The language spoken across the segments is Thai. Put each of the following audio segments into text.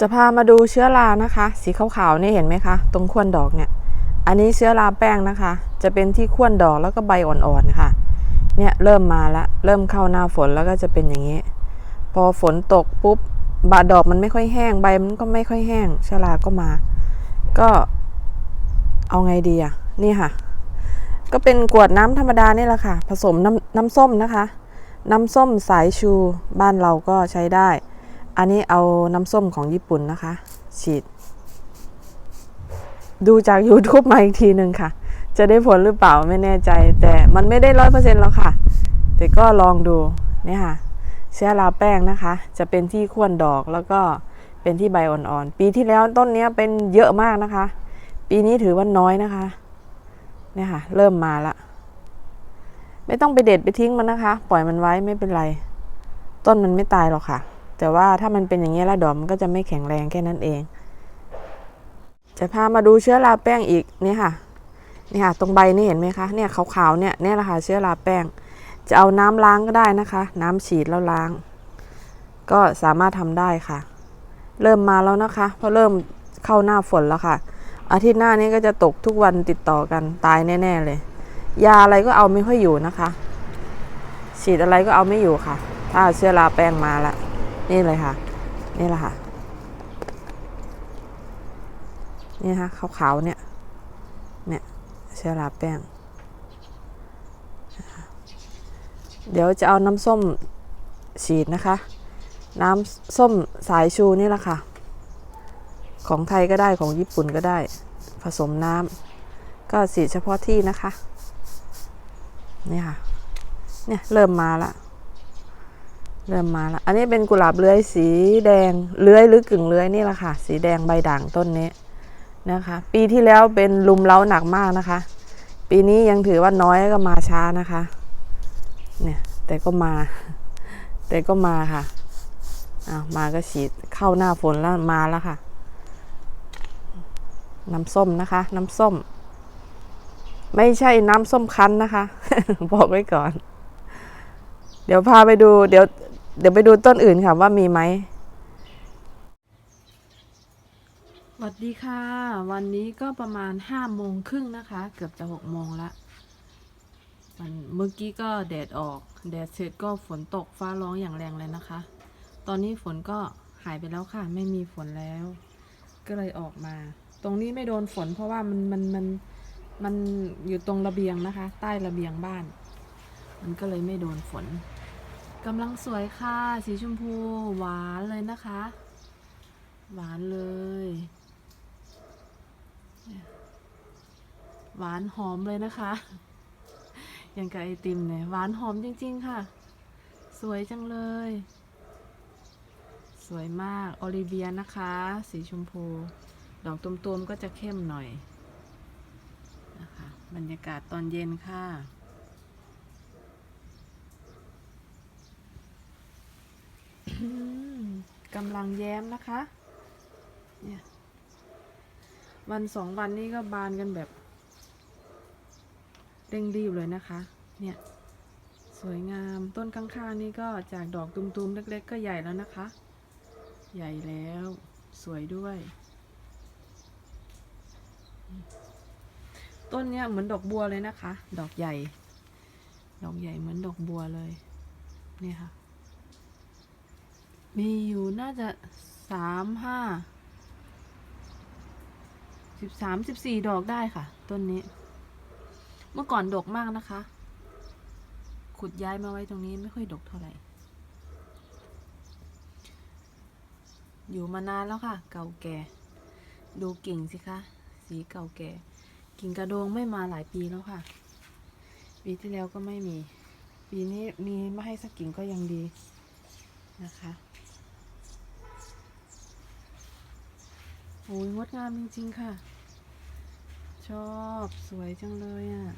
จะพามาดูเชื้อรานะคะ สีขาวๆนี่เห็นไหมคะ ตรงขั้วดอกเนี่ย อันนี้เชื้อราแป้งนะคะ จะเป็นที่ขั้วดอกแล้วก็ใบอ่อนๆค่ะ เนี่ยเริ่มมาละเริ่มเข้าหน้าฝนแล้วก็จะเป็นอย่างนี้ พอฝนตกปุ๊บบาดอกมันไม่ค่อยแห้งใบมันก็ไม่ค่อยแห้งเชื้อราก็มา ก็เอาไงดีอะนี่ค่ะ ก็เป็นกวดน้ำธรรมดานี่แหละค่ะ ผสมน้ำน้ำส้มนะคะ น้ำส้มสายชูบ้านเราก็ใช้ได้ อันนี้เอาน้ำส้มของญี่ปุ่นนะคะ ฉีด ดูจาก YouTube มาอีกทีหนึ่งค่ะ จะได้ผลหรือเปล่าไม่แน่ใจ แต่มันไม่ได้ร้อยเปอร์เซ็นต์แล้วค่ะ แต่ก็ลองดูเนี่ยค่ะ เชื้อราแป้งนะคะ จะเป็นที่ขั้วดอกแล้วก็เป็นที่ใบอ่อนๆ ปีที่แล้วต้นนี้เป็นเยอะมากนะคะ ปีนี้ถือว่าน้อยนะคะเนี่ยค่ะ เริ่มมาละไม่ต้องไปเด็ดไปทิ้งมันนะคะ ปล่อยมันไว้ไม่เป็นไร ต้นมันไม่ตายหรอกค่ะ แต่ว่าถ้ามันเป็นอย่างนี้แล้วดอกมันก็จะไม่แข็งแรงแค่นั้นเอง จะพามาดูเชื้อราแป้งอีกนี่ค่ะนี่ค่ะ ตรงใบนี่เห็นไหมคะเนี่ยขาวๆเนี่ยเนี่ยแหละค่ะเชื้อราแป้ง จะเอาน้ำล้างก็ได้นะคะ น้ำฉีดแล้วล้าง ก็สามารถทำได้ค่ะ เริ่มมาแล้วนะคะ เพราะเริ่มเข้าหน้าฝนแล้วค่ะ อาทิตย์หน้านี้ก็จะตกทุกวันติดต่อกันตายแน่ ๆ เลย ยาอะไรก็เอาไม่ค่อยอยู่นะคะ ฉีดอะไรก็เอาไม่อยู่ค่ะ ถ้าเชื้อราแป้งมาละ นี่เลยค่ะ นี่แหละค่ะ นี่นะขาวๆเนี่ย เนี่ยเชื้อราแป้ง เดี๋ยวจะเอาน้ำส้มฉีดนะคะ น้ำส้มสายชูนี่แหละค่ะ ของไทยก็ได้ของญี่ปุ่นก็ได้ ผสมน้ำก็ฉีดเฉพาะที่นะคะ นี่ค่ะ เนี่ยเริ่มมาละ เริ่มมาและอันนี้เป็นกุหลาบเลื้อยสีแดงเลื้อยหรือกึ่งเลื้อยนี่แหละค่ะ สีแดงใบด่างต้นนี้นะคะ ปีที่แล้วเป็นลุมเล้าหนักมากนะคะ ปีนี้ยังถือว่าน้อยก็มาช้านะคะ เนี่ย แต่ก็มา แต่ก็มาค่ะอ้าวมาก็ฉีดเข้าหน้าฝนแล้วมาแล้วค่ะ น้ำส้มนะคะ น้ำส้ม ไม่ใช่น้ำส้มคั้นนะคะ บอกไว้ก่อน เดี๋ยวพาไปดู เดี๋ยว เดี๋ยวไปดูต้นอื่นค่ะว่ามีไหมสวัสดีค่ะ วันนี้ก็ประมาณห้าโมงครึ่งนะคะ เกือบจะหกโมงละมันเมื่อกี้ก็แดดออก แดดเสร็จก็ฝนตกฟ้าร้องอย่างแรงเลยนะคะ ตอนนี้ฝนก็หายไปแล้วค่ะ ไม่มีฝนแล้ว ก็เลยออกมา ตรงนี้ไม่โดนฝนเพราะว่ามันมันมันมันอยู่ตรงระเบียงนะคะ ใต้ระเบียงบ้าน มันก็เลยไม่โดนฝน กำลังสวยค่ะ สีชมพูหวานเลยนะคะ หวานเลย หวานหอมเลยนะคะ อย่างกับไอติมเนี่ยหวานหอมจริง ๆ ค่ะ สวยจังเลย สวยมากโอลิเวียนะคะ สีชมพู ดอกตุ่มๆก็จะเข้มหน่อยนะคะบรรยากาศตอนเย็นค่ะ อืม กำลังแย้มนะคะ เนี่ยวันสองวันนี้ก็บานกันแบบเร่งรีบเลยนะคะ เนี่ยสวยงามต้นข้างๆนี่ก็จากดอกตุ่มๆเล็กๆ ก็ใหญ่แล้วนะคะ ใหญ่แล้วสวยด้วย ต้นเนี้ยเหมือนดอกบัวเลยนะคะ ดอกใหญ่ ดอกใหญ่เหมือนดอกบัวเลย เนี่ยค่ะ มีอยู่น่าจะสามห้าสิบสามสิบสี่ดอกได้ค่ะ ต้นนี้ เมื่อก่อนดกมากนะคะ ขุดย้ายมาไว้ตรงนี้ไม่ค่อยดกเท่าไหร่ อยู่มานานแล้วค่ะ เก่าแก่ ดูกิ่งสิคะ สีเก่าแก่ กิ่งกระโดงไม่มาหลายปีแล้วค่ะ ปีที่แล้วก็ไม่มี ปีนี้มีมาให้สักกิ่งก็ยังดีนะคะ โอ้ยงดงามจริง ๆ ค่ะ ชอบสวยจังเลยอะ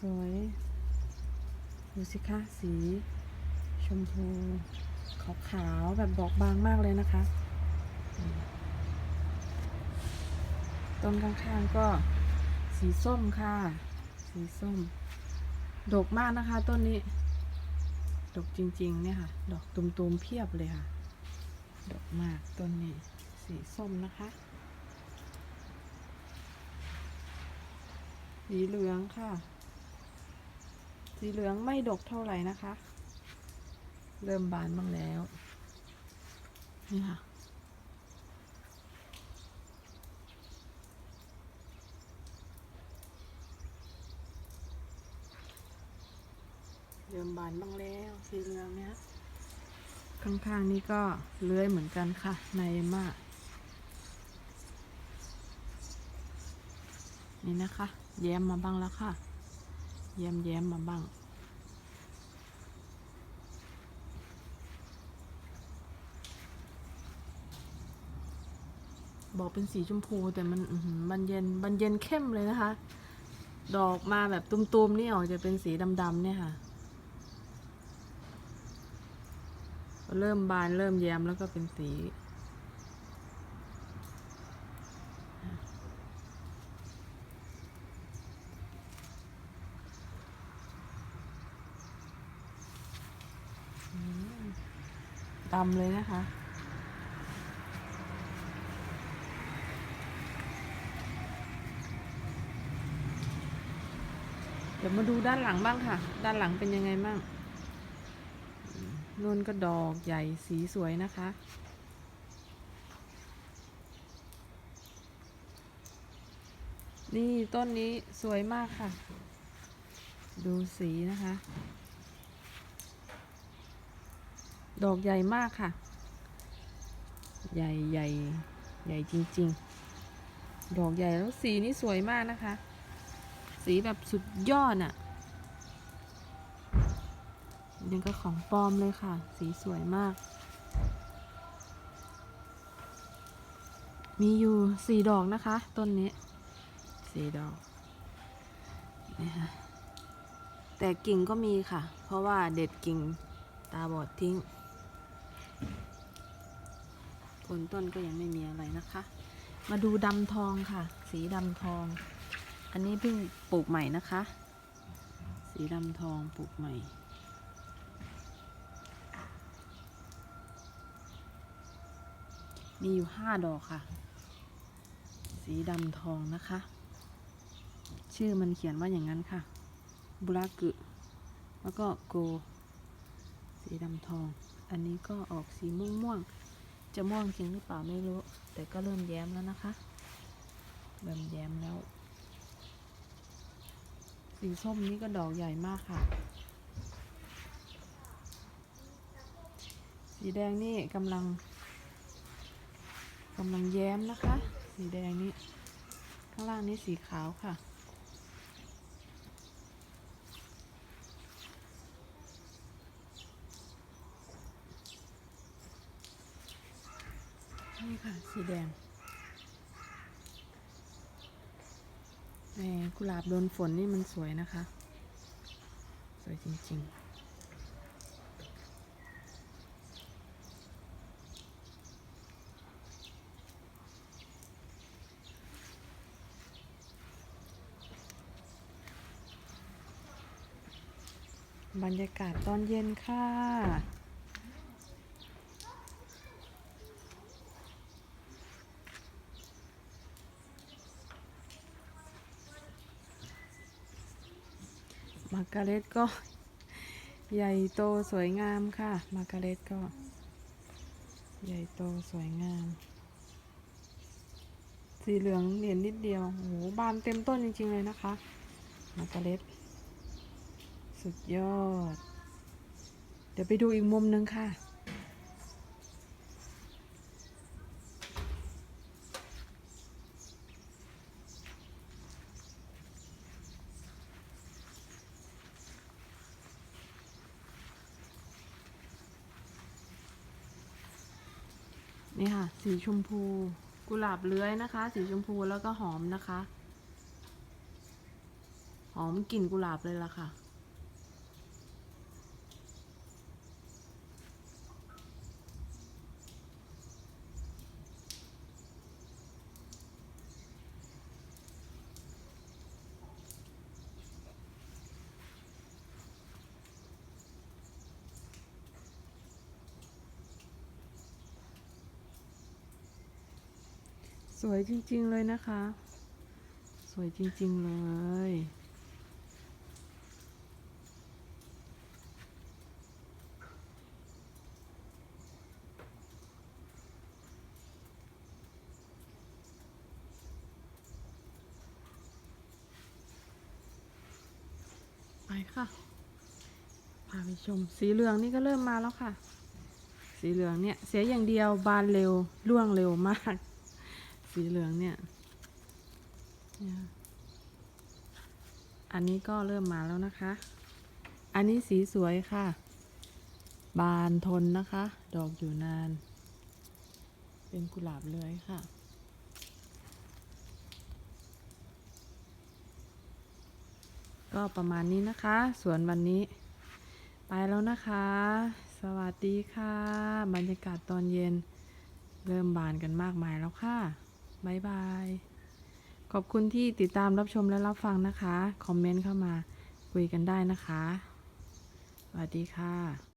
สวย ดูสิคะสี ชมพูขาวๆแบบบอกบางมากเลยนะคะ ต้นข้างๆก็สีส้มค่ะ สีส้ม ดกมากนะคะต้นนี้ ดกจริง ๆ เนี่ยค่ะ ดอกตุมๆเพียบเลยค่ะดอกมากต้นนี้ สีส้มนะคะ สีเหลืองค่ะ สีเหลืองไม่ดกเท่าไหร่นะคะ เริ่มบานบ้างแล้ว นี่ค่ะเริ่มบานบ้างแล้วสีเหลืองเนี่ยข้างๆนี่ก็เลื้อยเหมือนกันค่ะ ในมาก นี่นะคะ แย้มมาบ้างแล้วค่ะ แย้มแย้มมาบ้าง บอกเป็นสีชมพูแต่มันมันเย็นมันเย็นเข้มเลยนะคะ ดอกมาแบบตุมๆนี่ออกจะเป็นสีดำๆเนี่ยค่ะ เริ่มบานเริ่มแย้มแล้วก็เป็นสี ดำเลยนะคะ เดี๋ยวมาดูด้านหลังบ้างค่ะ ด้านหลังเป็นยังไงบ้างนุ่นก็ดอกใหญ่สีสวยนะคะนี่ต้นนี้สวยมากค่ะ ดูสีนะคะ ดอกใหญ่มากค่ะ ใหญ่ใหญ่ใหญ่จริง ๆ ดอกใหญ่แล้วสีนี่สวยมากนะคะ สีแบบสุดยอดอะ่ะยังก็ของปลอมเลยค่ะ สีสวยมาก มีอยู่สี่ดอกนะคะ ต้นนี้สี่ดอกนี่ค่ะแต่กิ่งก็มีค่ะ เพราะว่าเด็ดกิ่งตาบอดทิ้ง นต้นก็ยังไม่มีอะไรนะคะ มาดูดำทองค่ะ สีดำทอง อันนี้เพิ่งปลูกใหม่นะคะ สีดำทองปลูกใหม่ มีอยู่ห้าดอกค่ะ สีดำทองนะคะ ชื่อมันเขียนว่าอย่างนั้นค่ะบุรากุแล้วก็โก สีดำทอง อันนี้ก็ออกสีม่วงๆ จะม่วงจริงหรือเปล่าไม่รู้ แต่ก็เริ่มแย้มแล้วนะคะ เริ่มแย้มแล้ว สีส้มนี้ก็ดอกใหญ่มากค่ะ สีแดงนี่กำลังกำลังแย้มนะคะ สีแดงนี้ ข้างล่างนี้สีขาวค่ะ นี่ค่ะ สีแดงแหมกุหลาบโดนฝนนี่มันสวยนะคะ สวยจริงๆบรรยากาศตอนเย็นค่ะ มาการเร็ตก็ ใหญ่โตสวยงามค่ะ มาการเร็ตก็ ใหญ่โตสวยงาม สีเหลืองเหรียญนิดเดียวโอ้โหบานเต็มต้นจริง ๆ เลยนะคะ มาการเร็ตสุดยอด เดี๋ยวไปดูอีกมุมหนึงค่ะ นี่ค่ะ สีชมพู กุหลาบเลื้อยนะคะ สีชมพูแล้วก็หอมนะคะ หอมกลิ่นกุหลาบเลยล่ะค่ะ สวยจริง ๆ เลยนะคะ สวยจริง ๆ เลยไปค่ะ พาไปชม สีเหลืองนี่ก็เริ่มมาแล้วค่ะ สีเหลืองเนี่ย เสียอย่างเดียวบานเร็ว ร่วงเร็วมาก สีเหลืองเนี่ย อันนี้ก็เริ่มมาแล้วนะคะ อันนี้สีสวยค่ะ บานทนนะคะ ดอกอยู่นาน เป็นกุหลาบเลื้อยค่ะก็ประมาณนี้นะคะ สวนวันนี้ ไปแล้วนะคะ สวัสดีค่ะ บรรยากาศตอนเย็น เริ่มบานกันมากมายแล้วค่ะ บายบาย ขอบคุณที่ติดตามรับชมและรับฟังนะคะ คอมเมนต์เข้ามาคุยกันได้นะคะ สวัสดีค่ะ